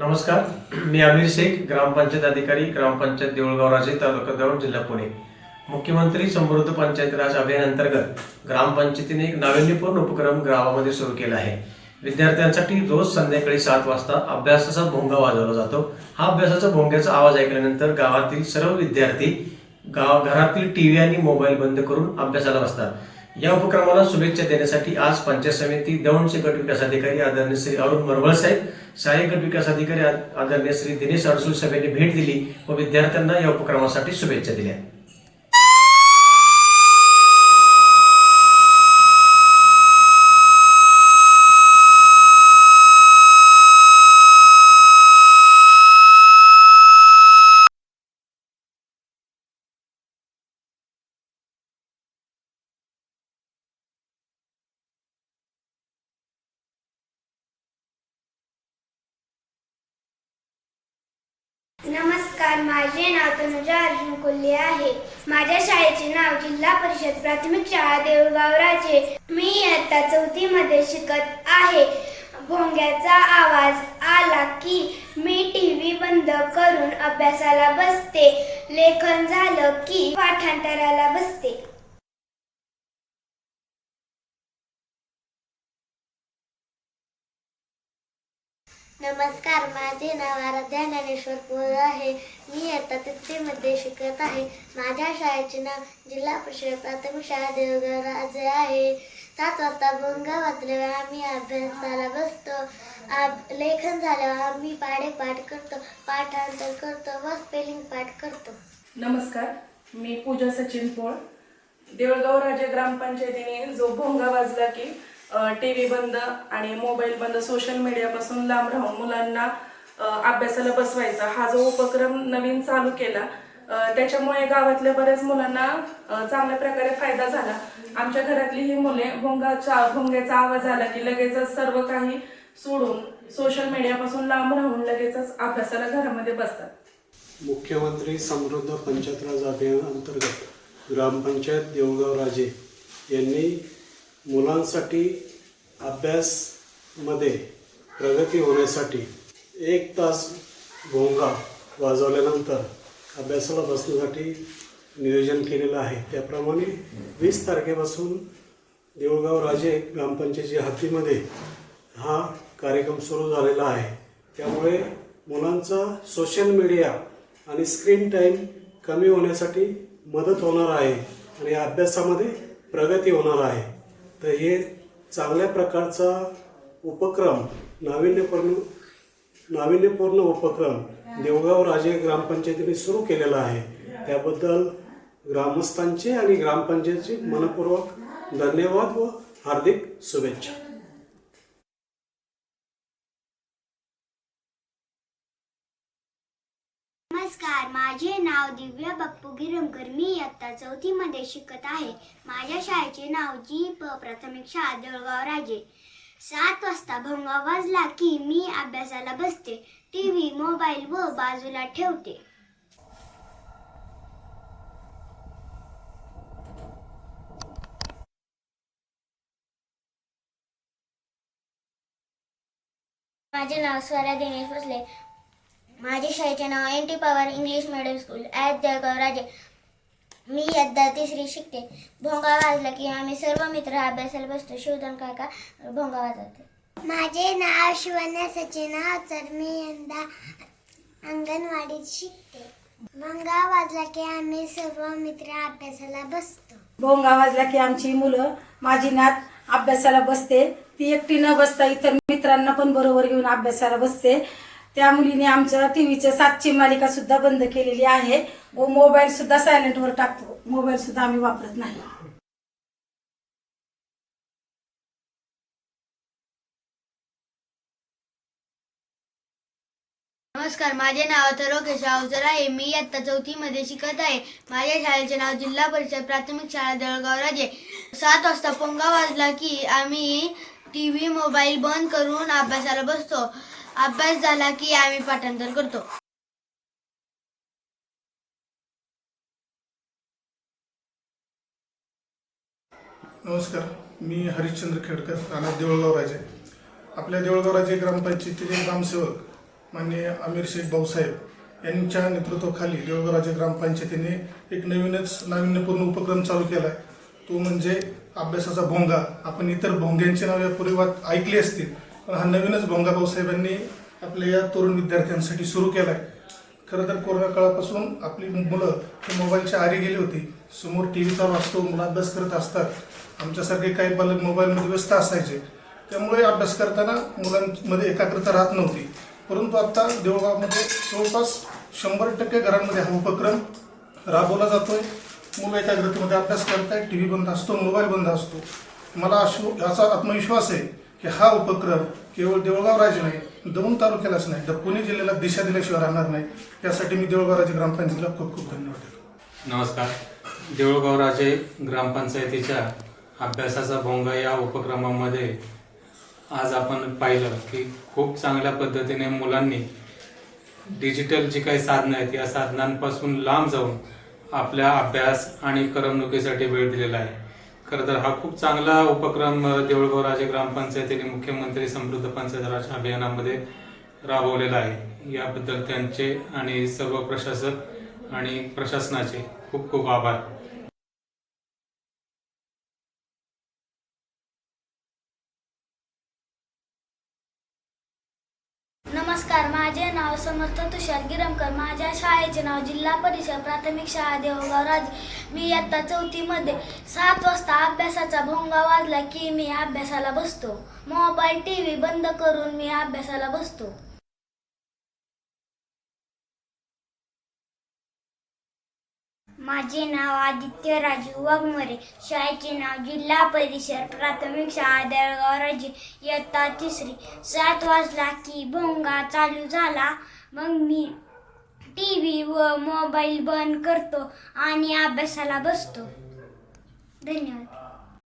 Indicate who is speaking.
Speaker 1: नमस्कार. मी अमीर शेख ग्रामपंचायत अधिकारी ग्रामपंचायत देऊळगाव राजे तालुका दौंड जिल्हा पुणे. मुख्यमंत्री समृद्ध पंचायत राज अभियानांतर्गत ग्रामपंचायतीने एक नाविन्यपूर्ण उपक्रम गावामध्ये सुरू केला आहे. विद्यार्थ्यांसाठी रोज संध्याकाळी सात वाजता अभ्यासाचा भोंगा वाजवला जातो. हा अभ्यासाचा भोंग्याचा आवाज ऐकल्यानंतर गावातील सर्व विद्यार्थी गाव घरातील टीव्ही आणि मोबाईल बंद करून अभ्यासाला बसतात. या उपक्रमाला शुभेच्छा देण्यासाठी आज पंचायत समिती दौंडचे गट विकास अधिकारी आदरणीय श्री अरुण मरवळ साहेब सहाय्यक गट विकास अधिकारी आदरणीय श्री दिनेश अडसूळ साहेबांनी भेट दिली व विद्यार्थ्यांना या उपक्रमासाठी शुभेच्छा दिल्या.
Speaker 2: नमस्कार माझे नाव तनुजा अर्जुन कोल्हे आहे. माझ्या शाळेचे नाव जिल्हा परिषद प्राथमिक शाळा देऊळगाव राजे मी इयत्ता चौथी मध्ये शिकत आहे. भोंग्याचा आवाज आला की मी टी व्ही बंद करून अभ्यासाला बसते. लेखन झालं की पाठांतराला बसते.
Speaker 3: नमस्कार माझे नाव आराध्या ज्ञानेश्वर पोळ आहे. मी आता तृतीमध्ये शिकत आहे. माझ्या शाळेचे नाव जिल्हा परिषद प्राथमिक शाळा देवघर राजे आहे. सात वाजता भोंगा वाजल्यावर आम्ही अभ्यासाला बसतो. आब लेखन झाल्यावर आम्ही पाढे पाठ करतो पाठांतर करतो व स्पेलिंग पाठ करतो.
Speaker 4: नमस्कार मी पूजा सचिन पोळ. देवळगाव राजे ग्रामपंचायतीने जो भोंगा वाजला की टी व्ही बंद आणि मोबाईल बंद सोशल मीडियापासून लांब राहून मुलांना अभ्यासाला बसवायचा. हा जो उपक्रम नवीन चालू केला त्याच्यामुळे गावातल्या बऱ्याच मुलांना चांगल्या प्रकारे फायदा झाला. आमच्या घरातली ही मुले भोंगाच्या भोंग्याचा आवाज आला की लगेचच सर्व काही सोडून सोशल मीडियापासून लांब राहून लगेचच अभ्यासाला घरामध्ये बसतात.
Speaker 5: मुख्यमंत्री समृद्ध पंचायतराज अभियान अंतर्गत ग्रामपंचायत देऊळगाव राजे यांनी मुलांसाठी अभ्यासमध्ये प्रगती होण्यासाठी एक तास भोंगा वाजवल्यानंतर अभ्यासाला बसण्यासाठी नियोजन केलेलं आहे. त्याप्रमाणे वीस तारखेपासून देऊळगाव राजे ग्रामपंचायतीच्या हद्दीमध्ये हा कार्यक्रम सुरू झालेला आहे. त्यामुळे मुलांचा सोशल मीडिया आणि स्क्रीन टाईम कमी होण्यासाठी मदत होणार आहे आणि अभ्यासामध्ये प्रगती होणार आहे. तर हे चांगल्या प्रकारचा उपक्रम नाविन्यपूर्ण नाविन्यपूर्ण उपक्रम देवगाव राजे ग्रामपंचायतीने सुरू केलेला आहे. त्याबद्दल ग्रामस्थांचे आणि ग्रामपंचायतीचे मनपूर्वक धन्यवाद व हार्दिक शुभेच्छा
Speaker 2: नमस्कार माझे नाव दिव्या बाप्पू गिरमकर. मी इयत्ता चौथीमध्ये शिकत आहे. माझ्या शाळेचे नाव जी प प्राथमिक शाळा जळगाव राजे. सात वाजता भोंगा वाजला की मी अभ्यासाला बसते. टी व्ही मोबाईल व बाजूला ठेवते.
Speaker 3: माझे नाव स्वरा दिनेश भोसले. माझे शाळेचे नाव N T Pawar English medium school at Jalgaon Raje मी इयत्ता तिसरी शिकते. भोंगा वाजला की आम्ही सर्व मित्र अभ्यासाला बसतो. शिवधन काका भोंगा वाजवते.
Speaker 2: माझे नाव शिवन्या सचिन हावचर मी यंदा अंगणवाडीत शिकते. भंगा वाजला की आम्ही सर्व मित्र अभ्यासाला बसतो.
Speaker 6: भोंगा वाजला की आमची मुलं माझी नात अभ्यासाला बसते. ती एकटी न बसता इतर मित्रांना पण बरोबर घेऊन अभ्यासाला बसते. त्या मुलीने आमच्या टीव्हीच्या सातची मालिका सुद्धा बंद केलेली आहे. व मोबाईल सुद्धा सायलेंटवर टाकतो. मोबाईल सुद्धा आम्ही वापरत नाही.
Speaker 2: नमस्कार माझे नाव अथर्व केशव आहे. मी इयत्ता चौथीमध्ये शिकत आहे. माझ्या शाळेचे नाव जिल्हा परिषद प्राथमिक शाळा दळगाव राजे. सात वाजता पोंगा वाजला की आम्ही टी व्ही मोबाईल बंद करून अभ्यासाला बसतो. अभ्यास झाला की आम्ही पाठांतर करतो.
Speaker 7: नमस्कार मी हरिश्चंद्र खेडकर राणा देऊळगाव राजे. आपल्या देऊळगाव राजे ग्रामपंचायतीचे ग्रामसेवक माननीय आमिर शेख भाऊसाहेब यांच्या नेतृत्वाखाली देवळगावराजे ग्रामपंचायतीने एक नवीनच नाविन्यपूर्ण उपक्रम चालू केला आहे तो म्हणजे अभ्यासाचा भोंगा. आपण इतर भोंग्यांची नावे पूर्वी ऐकली असतील पण हा नवीनच भोंगा भाऊसाहेबांनी आपल्या या तरुण विद्यार्थ्यांसाठी सुरू केला आहे खरं तर कोरोना काळापासून आपली मुलं हे मोबाईलच्या आरी गेली होती. समोर टी व्ही चालू असतो मुलं अभ्यास करत असतात. आमच्यासारखे काही पालक मोबाईलमध्ये व्यस्त असायचे. त्यामुळे अभ्यास करताना मुलांमध्ये एकाग्रता राहत नव्हती. परंतु आत्ता देवळगावमध्ये जवळपास शंभर टक्के घरांमध्ये हा उपक्रम राबवला जातो आहे मुलं एकाग्रतेमध्ये अभ्यास करत आहेत टी व्ही बंद असतो मोबाईल बंद असतो. मला अशो याचा आत्मविश्वास आहे की हा उपक्रम केवळ देवळगाव राज्य नाही दौंड तालुक्यालाच नाही तर पुणे जिल्ह्याला दिशा दिल्याशिवाय राहणार नाही. त्यासाठी मी देवळगाव राजे ग्रामपंचायतीला खूप खूप धन्यवाद देतो.
Speaker 8: नमस्कार. देऊळगावराजे ग्रामपंचायतीच्या अभ्यासाचा भोंगा या उपक्रमामध्ये आज आपण पाहिलं की खूप चांगल्या पद्धतीने मुलांनी डिजिटल जी काही साधनं आहेत या साधनांपासून लांब जाऊन आपल्या अभ्यास आणि करमणुकीसाठी वेळ दिलेला आहे. खरं तर हा खूप चांगला उपक्रम देऊळगाव राजे ग्रामपंचायतीने मुख्यमंत्री समृद्ध पंचायत राज अभियानामध्ये राबवलेला आहे. याबद्दल त्यांचे आणि सर्व प्रशासक आणि प्रशासनाचे खूप खूप आभार.
Speaker 3: नमस्कार. माझे नाव समर्थ तुषार गिरमकर. माझ्या शाळेचे नाव जिल्हा परिषद प्राथमिक शाळा देवगाव राज. मी इयत्ता चौथीमध्ये सात वाजता अभ्यासाचा भोंगा वाजला की मी अभ्यासाला बसतो. मोबाईल टी व्ही बंद करून मी अभ्यासाला बसतो.
Speaker 2: माझे नाव आदित्य राजू वाघमरे. शाळेचे नाव जिल्हा परिषद प्राथमिक शाळा दळगाव राजे. इयत्ता तिसरी. सात वाजला की भोंगा चालू झाला. मग मी टी व्ही व मोबाईल बंद करतो आणि अभ्यासाला बसतो. धन्यवाद.